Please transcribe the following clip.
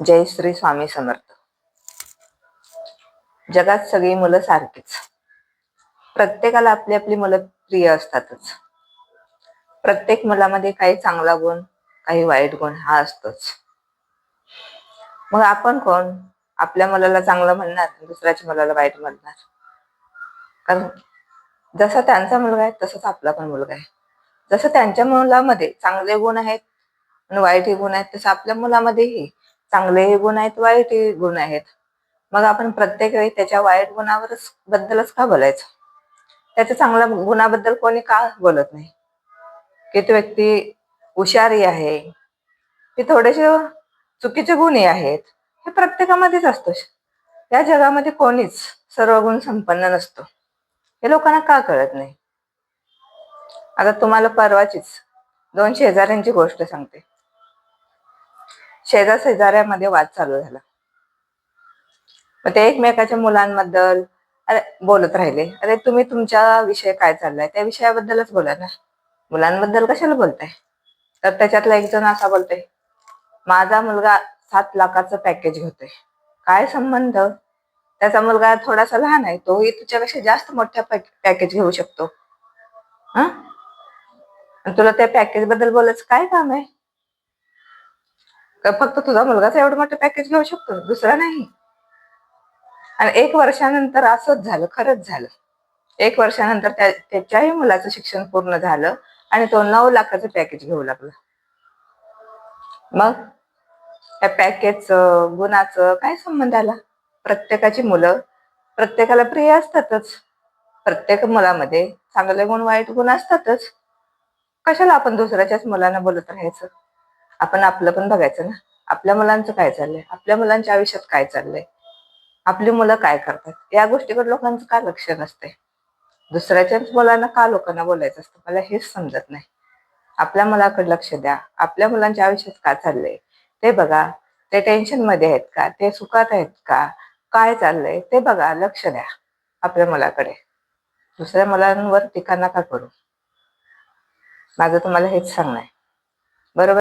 जय श्री स्वामी समर्थ. जगात सगळी मुलं सारखीच. प्रत्येकाला आपली आपली मुलं प्रिय असतातच. प्रत्येक मुलामध्ये काही चांगला गुण काही वाईट गुण हा असतोच. मग आपण कोण? आपल्या मुलाला चांगलं म्हणणार दुसऱ्याच्या मुलाला वाईट म्हणणार? कारण जसा त्यांचा मुलगा आहे तसाच आपला पण मुलगा आहे. जसं त्यांच्या मुलामध्ये चांगले गुण आहेत आणि वाईटही गुण आहेत तसं आपल्या मुलामध्येही चांगलेही गुण आहेत वाईटही गुण आहेत. मग आपण प्रत्येक वेळी त्याच्या वाईट गुणावरच बद्दलच का बोलायचं? त्याच्या चांगल्या गुणाबद्दल कोणी का बोलत नाही? की तो व्यक्ती हुशारी आहे की थोडेसे चुकीचे गुणही आहेत हे प्रत्येकामध्येच असतो. या जगामध्ये कोणीच सर्व गुण संपन्न नसतो. हे लोकांना का कळत नाही? आता तुम्हाला परवाचीच दोन शेजाऱ्यांची गोष्ट सांगते. शेजार शेजाऱ्यामध्ये वाद चालू झाला. मग ते एकमेकाच्या मुलांबद्दल अरे बोलत राहिले. अरे तुम्ही तुमच्या विषय काय चाललाय? त्या विषयाबद्दलच बोला ना. मुलांबद्दल कशाला बोलताय? तर त्याच्यातला एक जण असा बोलतोय माझा मुलगा सात लाखाचं पॅकेज घेतोय. काय संबंध? त्याचा मुलगा थोडासा लहान आहे. तोही तुझ्यापेक्षा जास्त मोठ्या पॅकेज घेऊ शकतो. हा? आणि तुला त्या पॅकेजबद्दल बोलायचं काय काम आहे? का फक्त तुझा मुलगाच एवढं मोठं पॅकेज घेऊ शकतो? दुसरा नाही. आणि एक वर्षानंतर असंच झालं खरंच झालं. एक वर्षानंतर त्या त्याच्याही मुलाचं शिक्षण पूर्ण झालं आणि तो नऊ लाखाचं पॅकेज घेऊ लागला. मग त्या पॅकेजचं गुणाचं काय संबंध आला? प्रत्येकाची मुलं प्रत्येकाला प्रिय असतातच. प्रत्येक मुलामध्ये चांगले गुण वाईट गुण असतातच. कशाला आपण दुसऱ्याच्याच मुलांना बोलत राहायचं? आपण आपलं पण बघायचं ना. आपल्या मुलांचं काय चाललंय? आपल्या मुलांच्या आयुष्यात काय चाललंय? आपली मुलं काय करतात? या गोष्टीकडे लोकांचं का लक्ष नसते दुसऱ्याच्याच मुलांना का लोकांना बोलायचं असतं? मला हेच समजत नाही. आपल्या मुलाकडे लक्ष द्या. आपल्या मुलांच्या आयुष्यात का चाललंय? ते बघा. ते टेन्शनमध्ये आहेत का? ते सुखात आहेत का? काय चाललंय? ते बघा. लक्ष द्या आपल्या मुलाकडे. दुसऱ्या मुलांवर टीका नका करू. माझं तुम्हाला हेच सांगणं आहे. बरोबर?